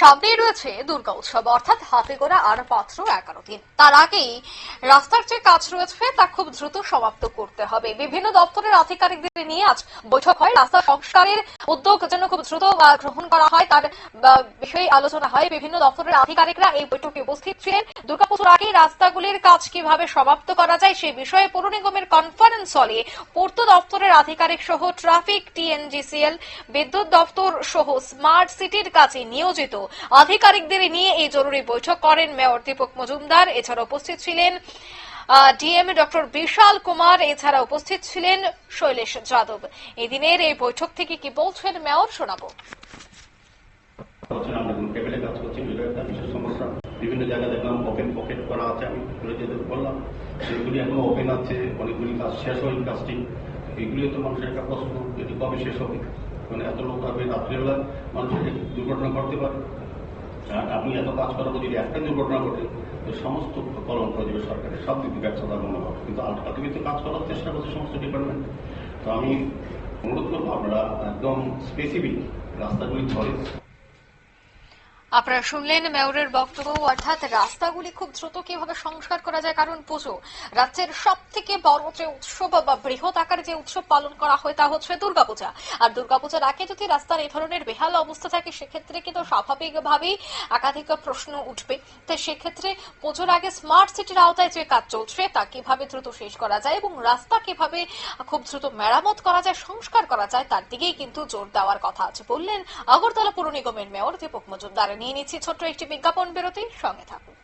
সামনেই রয়েছে দুর্গা উৎসব, অর্থাৎ হাতে গোনা আর মাত্র এগারো দিন। তার আগেই রাস্তার যে কাজ রয়েছে, তা খুব দ্রুত সমাপ্ত করতে হবে। বিভিন্ন দপ্তরের আধিকারিকদের নিয়ে আজ বৈঠক হয়। রাস্তা সংস্কারের উদ্যোগ যেন খুব দ্রুত গ্রহণ করা হয়, তার বিষয়ে আলোচনা হয়। বিভিন্ন দপ্তরের আধিকারিকরা এই বৈঠকে উপস্থিত ছিলেন। দুর্গাপুজোর আগে রাস্তাগুলির কাজ কীভাবে সমাপ্ত করা যায় সেই বিষয়ে পৌর নিগমের কনফারেন্স হলে পূর্ত দপ্তরের আধিকারিক সহ ট্রাফিক, টিএনজিসিএল, বিদ্যুৎ দপ্তর সহ স্মার্ট সিটির কাছে নিয়োজিত আধিকারিকদের নিয়ে এই জরুরি বৈঠক করেন মেয়র দীপক মজুমদার। এছাড়া উপস্থিত ছিলেন ডিএম ডক্টর বিশাল কুমার, এছাড়া উপস্থিত ছিলেন শৈলেশ যাদব। এদিনের এই বৈঠক থেকে কি বলছেন মেয়র, শোনাবো। বিভিন্ন জায়গায় দেখলাম ওপেন পকেট করা আছে, আমি যেতে বললাম। সেগুলি এখনও ওপেন আছে, অনেকগুলি কাজ শেষ হয়নি কাজটি। এগুলি তো মানুষের একটা প্রশ্ন এটি কবে শেষ হবে? মানে এত লোক হবে রাত্রিবেলা মানুষের দুর্ঘটনা ঘটতে পারে। আপনি এত কাজ করার যদি একটা দুর্ঘটনা ঘটে, তো সমস্ত কলম করা দেবে সরকারের। সব দিক থেকে ব্যর্থতা মনে হবে। কিন্তু আলটিমেটলি কাজ করার চেষ্টা করছে সমস্ত ডিপার্টমেন্ট তো আমি অনুরোধ করব আপনারা একদম স্পেসিফিক রাস্তাগুলি ধরে আপনারা শুনলেন মেয়রের বক্তব্য, অর্থাৎ রাস্তাগুলি খুব দ্রুত কীভাবে সংস্কার করা যায়, কারণ পুজো রাজ্যের সব থেকে বড় যে উৎসব বা বৃহৎ আকারে যে উৎসব পালন করা হয় তা হচ্ছে দুর্গাপূজা। আর দুর্গাপূজার আগে যদি রাস্তার এই ধরনের বেহাল অবস্থা থাকে, সেক্ষেত্রে কিন্তু স্বাভাবিকভাবেই একাধিক প্রশ্ন উঠবে। তাই সেক্ষেত্রে পুজোর আগে স্মার্ট সিটির আওতায় যে কাজ চলছে, তা কীভাবে দ্রুত শেষ করা যায় এবং রাস্তা কীভাবে খুব দ্রুত মেরামত করা যায়, সংস্কার করা যায়, তার দিকেই কিন্তু জোর দেওয়ার কথা আছে, বললেন আগরতলা পুর নিগমের মেয়র দীপক মজুমদার। নিয়ে নিচ্ছি ছোট্ট একটি বিজ্ঞাপন বেরোতেই সঙ্গে থাকুন।